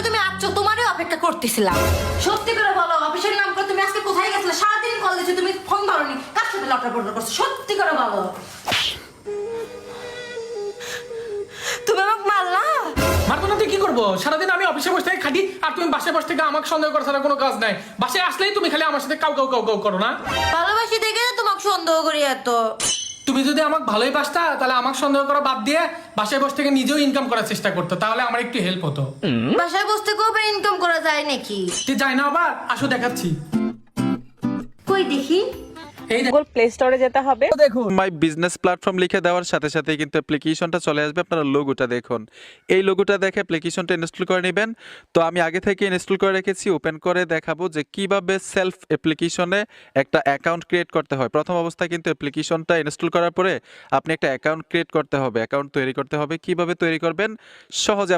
জন্য তুমি আসছো তোমারই অপেক্ষা করতেছিলাম। সত্যি করে বলো অফিসের নাম করে তুমি আজকে কোথায় গেছিলে? সারাদিন কল দিচ্ছি তুমি ফোন ধরনি। কার সাথে লটর পটর করছ? সত্যি করে বলো। তুমি আমাকে মারলা? মারবো না তুই কি করব? সারাদিন আমি অফিসে বসে থেকে খাটি আর তুমি বাসায় বসে থেকে আমাকে সন্দেহ করা ছাড়া কোনো কাজ নাই। বাসায় আসলেই তুমি খালি আমার সাথে কাউ কাউ কাউ কাউ করো না। ভালোবাসি দেখে তোমাকে সন্দেহ করি এত। তুমি যদি আমাকে ভালোই বাসতা তাহলে আমাকে সন্দেহ করা বাদ দিয়ে বাসায় বসে থেকে নিজেও ইনকাম করার চেষ্টা করতো তাহলে আমার একটু হেল্প হতো। বাসায় বসতে কবে ইনকাম করা যায় নাকি? তুই যাই না আবার আসো দেখাচ্ছি। কই দেখ? গুগল প্লে স্টোরে যেতে হবে। মাই বিজনেস প্ল্যাটফর্ম লিখে দেওয়ার সাথে সাথে কিন্তু অ্যাপ্লিকেশনটা চলে আসবে। আপনারা লোগোটা দেখুন। এই লোগোটা দেখে অ্যাপ্লিকেশনটা ইনস্টল করে নেবেন। তো আমি আগে থেকে ইনস্টল করে রেখেছি ওপেন করে দেখাবো যে কীভাবে সেলফ অ্যাপ্লিকেশনে একটা অ্যাকাউন্ট ক্রিয়েট করতে হয়। প্রথম অবস্থায় কিন্তু অ্যাপ্লিকেশনটা ইনস্টল করার পরে আপনি একটা অ্যাকাউন্ট ক্রিয়েট করতে হবে। অ্যাকাউন্ট তৈরি করতে হবে। কীভাবে তৈরি করবেন? সহজে